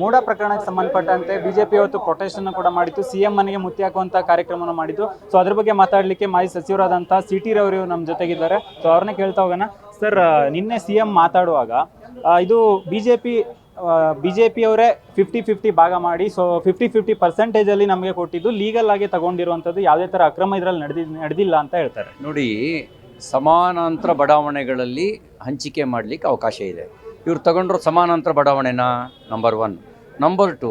ಮೂಡ ಪ್ರಕರಣಕ್ಕೆ ಸಂಬಂಧಪಟ್ಟಂತೆ ಬಿಜೆಪಿ ಇವತ್ತು ಪ್ರೊಟೆಸ್ಟ್ ಅನ್ನು ಕೂಡ ಮಾಡಿತ್ತು. ಸಿಎಂ ಮನೆಗೆ ಮುತ್ತಿ ಹಾಕುವಂತ ಕಾರ್ಯಕ್ರಮವನ್ನು ಮಾಡಿದ್ದು. ಸೊ ಅದ್ರ ಬಗ್ಗೆ ಮಾತಾಡಲಿಕ್ಕೆ ಮಾಜಿ ಸಚಿವರಾದಂತಹ ಸಿ ಟಿ ರವರು ನಮ್ಮ ಜೊತೆಗಿದ್ದಾರೆ. ಸೊ ಅವ್ರನ್ನ ಕೇಳ್ತಾ ಹೋಗೋಣ. ಸರ್ ನಿನ್ನೆ ಸಿಎಂ ಮಾತಾಡುವಾಗ ಇದು ಬಿಜೆಪಿ ಬಿಜೆಪಿ ಅವರೇ ಫಿಫ್ಟಿ ಫಿಫ್ಟಿ ಭಾಗ ಮಾಡಿ ಸೊ ಫಿಫ್ಟಿ ಫಿಫ್ಟಿ ಪರ್ಸೆಂಟೇಜ್ ಅಲ್ಲಿ ನಮಗೆ ಕೊಟ್ಟಿದ್ದು ಲೀಗಲ್ ಆಗಿ ತಗೊಂಡಿರುವಂತದ್ದು ಯಾವುದೇ ತರ ಅಕ್ರಮ ಇದ್ರಲ್ಲಿ ನಡೆದಿ, ನಡೆದಿಲ್ಲ ಅಂತ ಹೇಳ್ತಾರೆ. ನೋಡಿ, ಸಮಾನಾಂತರ ಬಡಾವಣೆಗಳಲ್ಲಿ ಹಂಚಿಕೆ ಮಾಡಲಿಕ್ಕೆ ಅವಕಾಶ ಇದೆ. ಇವ್ರು ತಗೊಂಡ್ರು ಸಮಾನಾಂತರ ಬಡಾವಣೆನ ನಂಬರ್ ಒನ್ ನಂಬರ್ ಟು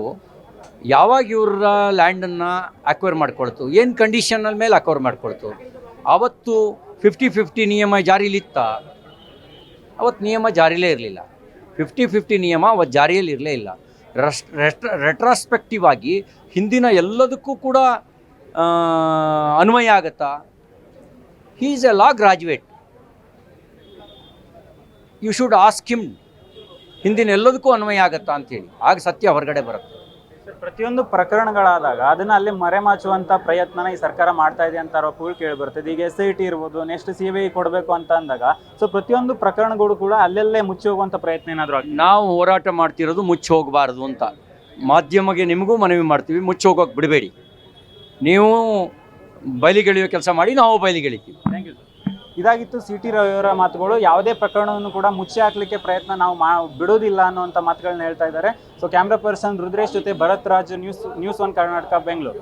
ಯಾವಾಗ ಇವರ ಲ್ಯಾಂಡನ್ನು ಅಕ್ವೈರ್ ಮಾಡ್ಕೊಳ್ತು? ಏನು ಕಂಡೀಷನಲ್ ಮೇಲೆ ಅಕ್ವೈರ್ ಮಾಡ್ಕೊಳ್ತು? ಅವತ್ತು ಫಿಫ್ಟಿ ಫಿಫ್ಟಿ ನಿಯಮ ಜಾರಿಲಿತ್ತ? ಅವತ್ತು ನಿಯಮ ಜಾರಿಲೇ ಇರಲಿಲ್ಲ. ಫಿಫ್ಟಿ ಫಿಫ್ಟಿ ನಿಯಮ ಅವತ್ತು ಜಾರಿಯಲ್ಲಿ ಇರಲೇ ಇಲ್ಲ. ರಸ್ ರೆಸ್ಟ್ ರೆಟ್ರಾಸ್ಪೆಕ್ಟಿವ್ ಆಗಿ ಹಿಂದಿನ ಎಲ್ಲದಕ್ಕೂ ಕೂಡ ಅನ್ವಯ ಆಗತ್ತಾ? Is a law graduate you should ask him ಹಿಂದಿನ ಎಲ್ಲದಕ್ಕೂ ಅನ್ವಯ ಆಗತ್ತಾ ಅಂತೇಳಿ. ಆಗ ಸತ್ಯ ಹೊರಗಡೆ ಬರುತ್ತೆ. ಸರ್, ಪ್ರತಿಯೊಂದು ಪ್ರಕರಣಗಳಾದಾಗ ಅದನ್ನ ಅಲ್ಲಿ ಮರೆಮಾಚುವಂತ ಪ್ರಯತ್ನನ ಈ ಸರ್ಕಾರ ಮಾಡ್ತಾ ಇದೆ ಅಂತ ಆರೋಪಗಳು ಕೇಳಿ ಬರ್ತದೆ ಈಗ ಎಸ್ ಐ ಟಿ ಇರ್ಬೋದು ನೆಕ್ಸ್ಟ್ ಸಿ ಬಿ ಐ ಕೊಡಬೇಕು ಅಂತ ಅಂದಾಗ ಸೊ ಪ್ರತಿಯೊಂದು ಪ್ರಕರಣಗಳು ಕೂಡ ಅಲ್ಲಲ್ಲೇ ಮುಚ್ಚಿ ಹೋಗುವಂತ ಪ್ರಯತ್ನ ಏನಾದ್ರು ನಾವು ಹೋರಾಟ ಮಾಡ್ತಿರೋದು ಮುಚ್ಚಿ ಹೋಗಬಾರ್ದು ಅಂತ. ಮಾಧ್ಯಮಗೆ ನಿಮಗೂ ಮನವಿ ಮಾಡ್ತೀವಿ ಮುಚ್ಚಿ ಹೋಗೋಕೆ ಬಿಡಬೇಡಿ. ನೀವು ಬಯಲಿಗೆಳೆಯೋ ಕೆಲಸ ಮಾಡಿ ನಾವು ಬಯಲಿಗೆಳಿತೀವಿ ಇದಾಗಿತ್ತು ಸಿ ಟಿ ರವಿಯವರ ಮಾತುಗಳು. ಯಾವುದೇ ಪ್ರಕರಣವನ್ನು ಕೂಡ ಮುಚ್ಚಿ ಹಾಕ್ಲಿಕ್ಕೆ ಪ್ರಯತ್ನ ನಾವು ಮಾ, ಬಿಡೋದಿಲ್ಲ ಅನ್ನುವಂಥ ಮಾತುಗಳನ್ನ ಹೇಳ್ತಾ ಇದ್ದಾರೆ. ಸೊ ಕ್ಯಾಮ್ರಾ ಪರ್ಸನ್ ರುದ್ರೇಶ್ ಜೊತೆ Bharat Raj news news one Karnataka Bengaluru